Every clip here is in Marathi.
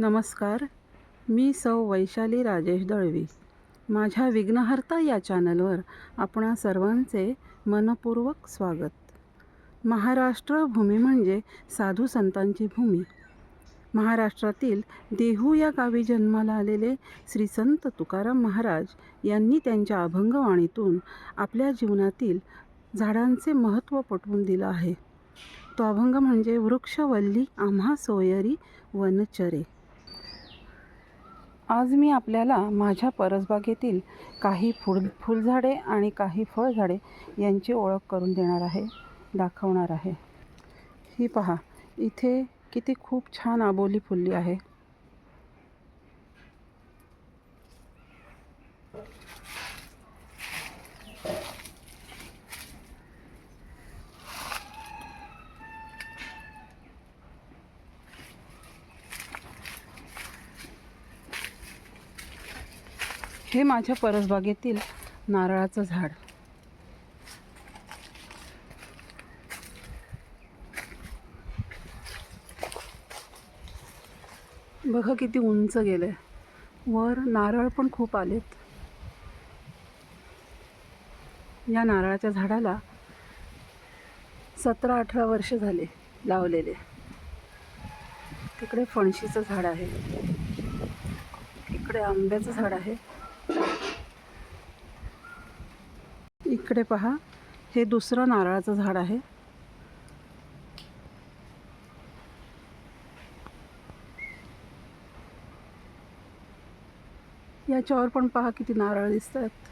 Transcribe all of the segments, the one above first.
नमस्कार. मी सौ वैशाली राजेश दळवी. माझ्या विघ्नहर्ता या चॅनलवर आपणा सर्वांचे मनपूर्वक स्वागत. महाराष्ट्र भूमी म्हणजे साधू संतांची भूमी. महाराष्ट्रातील देहू या गावी जन्माला आलेले श्री संत तुकाराम महाराज यांनी त्यांच्या अभंगवाणीतून आपल्या जीवनातील झाडांचे महत्त्व पटवून दिलं आहे. तो अभंग म्हणजे वृक्षवल्ली आम्हा सोयरी वनचरे. आज मी आपल्याला माझ्या परसबागेतील काही फुल फुलझाडे आणि काही फळझाडे यांची ओळख करून देणार आहे दाखवणार आहे. ही पहा इथे किती खूप छान आबोली फुलली आहे. हे माझ्या परसबागेतील नारळाचं झाड. बघा किती उंच गेलंय. वर नारळ पण खूप आलेत. या नारळाच्या झाडाला सतरा अठरा वर्ष झाले लावलेले. तिकडे फणशीचं झाड आहे. इकडे आंब्याचं झाड आहे. इकडे पहा. हे दुसरं नारळाचं झाड आहे. याच्यावर पण पहा किती नारळ दिसत आहेत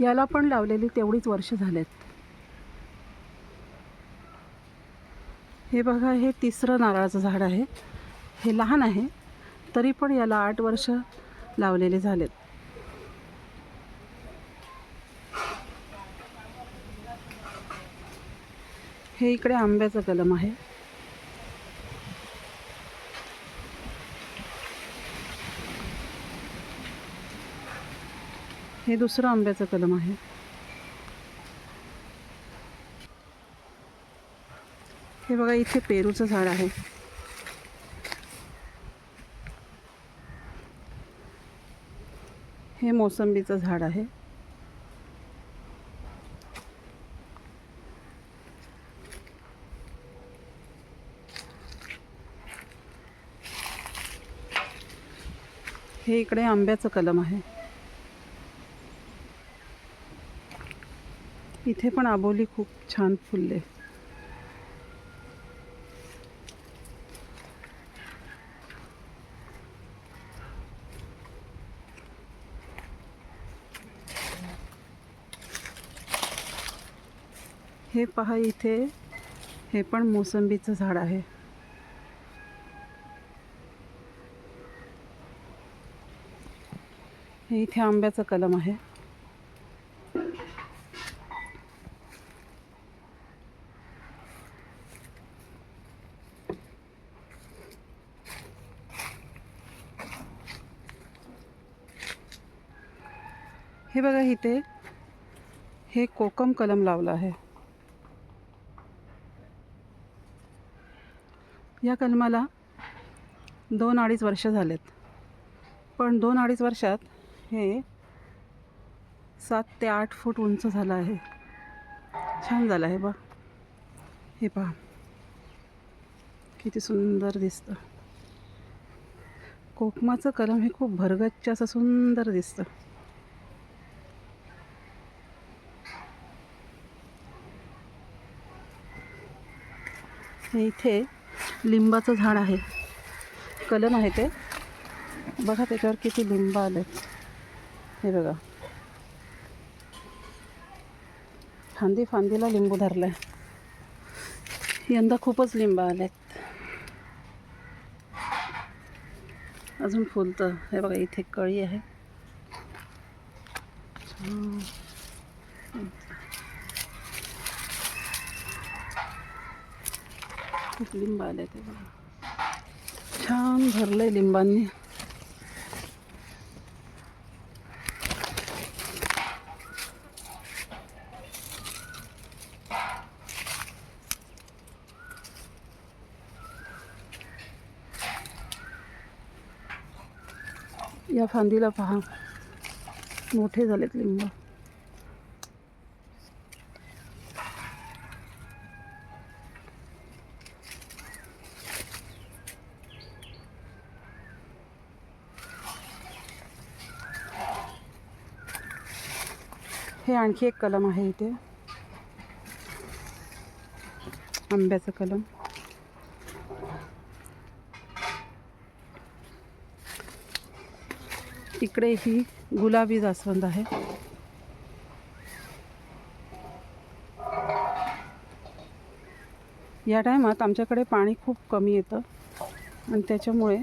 याला पण लावलेली तेवढीच वर्ष झालेत. हे बघा हे तिसरं नारळाचं झाड आहे. हे लहान आहे. तरी पण याला आठ वर्ष लावलेले झालेत. हे इकडे आंब्याचं कलम आहे. हे दुसरं आंब्याचं कलम आहे. हे बघा इथे पेरूचं झाड आहे. हे मोसंबीचं झाड आहे. हे इकडे आंब्याचं कलम आहे. इथे पण आबोली खूप छान फुलले. हे पहा इथे. हे पण मोसंबीचं झाड आहे. हे इथे आंब्याचं कलम आहे. हे बघा इथे. हे कोकम कलम लावलं आहे. या कलमाला दोन अडीच वर्ष झालेत. पण दोन अडीच वर्षात हे सात ते आठ फूट उंच झालं आहे. छान झालं आहे बा. हे पहा. किती सुंदर दिसतं. कोकमाचं कलम हे खूप भरगच्च असं सुंदर दिसतं. हे इथे लिंबाचं झाड आहे. कलम आहे ते. बघा त्याच्यावर किती लिंब आले. हे बघा. फांदी फांदीला लिंबू धरलाय. यंदा खूपच लिंब आलेत. अजून फुलतं. हे बघा इथे कळी आहे. लिंब आले ते छान भरलं आहे लिंबांनी. या फांदीला पहा. मोठे झालेत लिंब. हे आणखी एक कलम आहे इथे. आंब्याचं कलम. इकडे ही गुलाबी जास्वंद आहे. या टायमात आमच्याकडे पाणी खूप कमी येतं आणि त्याच्यामुळे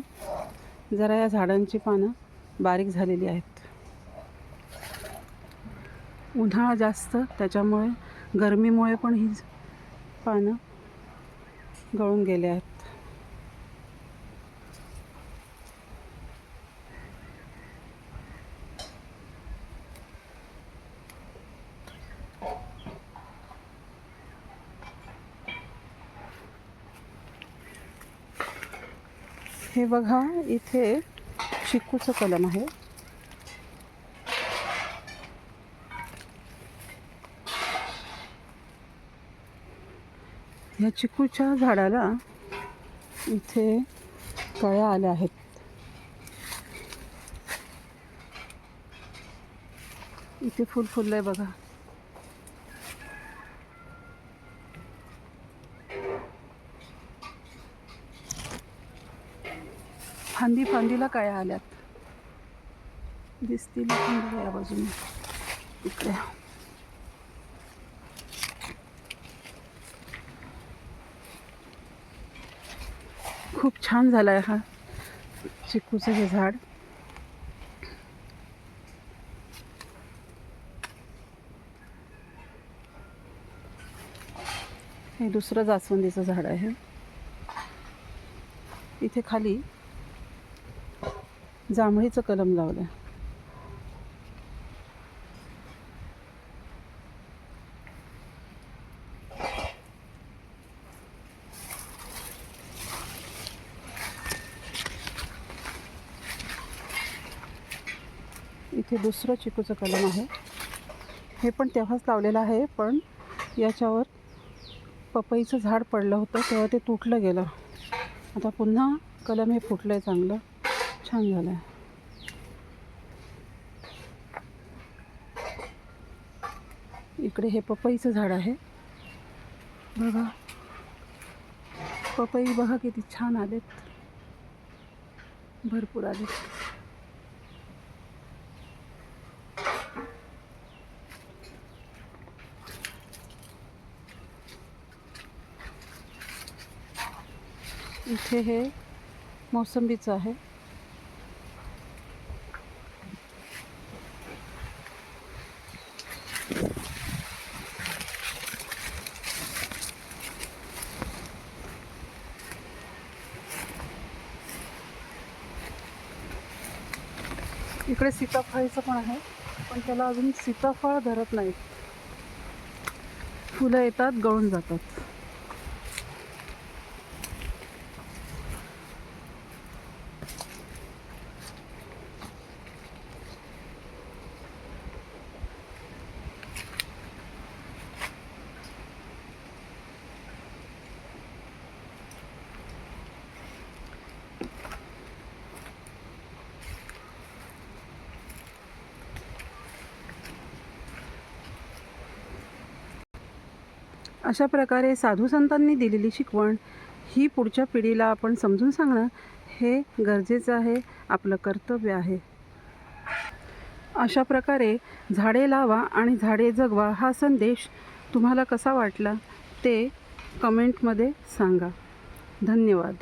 जरा या झाडांची पानं बारीक झालेली आहेत. उन्हाळा जास्त त्याच्यामुळे गरमीमुळे पण ही पानं गळून गेले आहेत. हे बघा इथे शिकूचं कलम आहे. या चिकूच्या झाडाला इथे कळ्या आल्या आहेत. इथे फुल फुललंय बघा. फांदी फांदीला कळ्या आल्यात. दिसतील या बाजूने. इकडे. खूप छान झाला आहे हा चिकूचं हे झाड. हे दुसरं जास्वंदीचं झाड आहे. इथे खाली जांभळीचं कलम लावलं आहे इथे दुसरं चिकूचं कलम आहे. हे पण तेव्हाच लावलेलं आहे पण याच्यावर पपईचं झाड पडलं होतं तेव्हा ते तुटलं गेलं. आता पुन्हा कलम हे फुटलं आहे चांगलं. छान झालं आहे इकडे हे पपईचं झाड आहे. बघा. पपई बघा किती छान आलेत. भरपूर आलेत. इथे हे मोसंबीचं आहे. इकडे सीताफळीचं पण आहे पण त्याला अजून सीताफळ धरत नाहीत. फुलं येतात गळून जातात. अशा प्रकारे साधू संतांनी दिलेली शिकवण ही पुढच्या पिढीला आपण समजून सांगणं हे गरजेचं आहे आपलं कर्तव्य आहे. अशा प्रकारे झाडे लावा आणि झाडे जगवा हा संदेश तुम्हाला कसा वाटला ते कमेंटमध्ये सांगा. धन्यवाद.